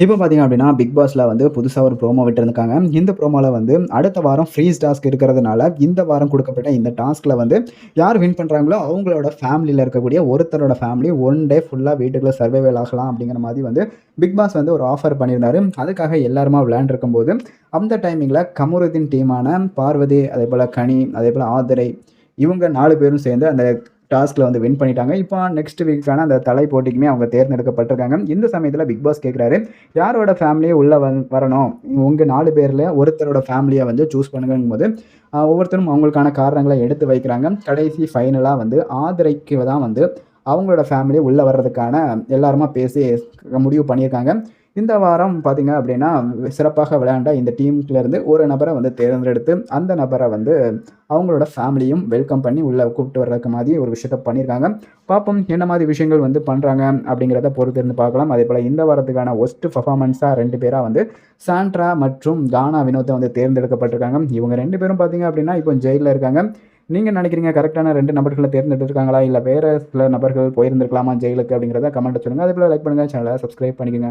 இப்போ பார்த்தீங்க அப்படின்னா, பிக் பாஸில் வந்து புதுசாக ஒரு ப்ரோமோ விட்டுருந்துருக்காங்க இந்த ப்ரோமோல வந்து அடுத்த வாரம் ஃப்ரீஸ் டாஸ்க் இருக்கிறதுனால, இந்த வாரம் கொடுக்கப்பட்ட இந்த டாஸ்கில் வந்து யார் வின் பண்ணுறாங்களோ அவங்களோட ஃபேமிலியில் இருக்கக்கூடிய ஒருத்தரோட ஃபேமிலி ஒன் டே ஃபுல்லாக வீட்டுக்குள்ளே சர்வைவல் ஆகலாம் அப்படிங்கிற மாதிரி வந்து பிக் பாஸ் வந்து ஒரு ஆஃபர் பண்ணியிருந்தாரு. அதுக்காக எல்லாருமா விளையாண்டுருக்கும்போது, அந்த டைமிங்கில் கமருதீன் டீமான பார்வதி, அதே போல் கனி, அதே போல் ஆதிரை இவங்க நாலு பேரும் சேர்ந்து அந்த டாஸ்க்ல வந்து வின் பண்ணிட்டாங்க. இப்போ நெக்ஸ்ட் வீக்கான அந்த தலை போட்டிக்குமே அவங்க தேர்ந்தெடுக்கப்பட்டிருக்காங்க. இந்த சமயத்தில் பிக் பாஸ் கேட்குறாரு, யாரோட ஃபேமிலியே உள்ள வந் வரணும்? உங்க நாலு பேர்ல ஒருத்தரோட ஃபேமிலியை வந்து சூஸ் பண்ணுங்கும் போது ஒவ்வொருத்தரும் அவங்களுக்கான காரணங்களை எடுத்து வைக்கிறாங்க. கடைசி ஃபைனலாக வந்து ஆதரைக்கு தான் வந்து அவங்களோட ஃபேமிலி உள்ள வர்றதுக்கான எல்லாருமா பேசி முடிவு பண்ணியிருக்காங்க. இந்த வாரம் பார்த்தீங்க அப்படின்னா, சிறப்பாக விளையாண்ட இந்த டீம்லேருந்து ஒரு நபரை வந்து தேர்ந்தெடுத்து, அந்த நபரை வந்து அவங்களோட ஃபேமிலியும் வெல்கம் பண்ணி உள்ளே கூப்பிட்டு வர்றதுக்கு மாதிரி ஒரு விஷயத்த பண்ணியிருக்காங்க. பார்ப்போம் என்ன மாதிரி விஷயங்கள் வந்து பண்ணுறாங்க அப்படிங்கிறத பொறுத்து இருந்து பார்க்கலாம். அதே போல் இந்த வாரத்துக்கான ஒஸ்ட் பெர்ஃபார்மன்ஸா 2 பேரா வந்து சாண்ட்ரா மற்றும் கானா வினோத்தை வந்து தேர்ந்தெடுக்கப்பட்டிருக்காங்க. இவங்க ரெண்டு பேரும் பார்த்தீங்க அப்படின்னா, இப்போ ஜெயிலில் இருக்காங்க. நீங்கள் நினைக்கிறீங்க கரெக்டான ரெண்டு நபர்களை தேர்ந்தெடுத்திருக்காங்களா? இல்லை வேறு சில நபர்கள் போயிருந்திருக்கலாமா ஜெயிலுக்கு அப்படிங்கிறத கமெண்ட்ல சொல்லுங்க. அதேபோல லைக் பண்ணுங்க, சேனலை சப்ஸ்கிரைப் பண்ணிக்கோங்க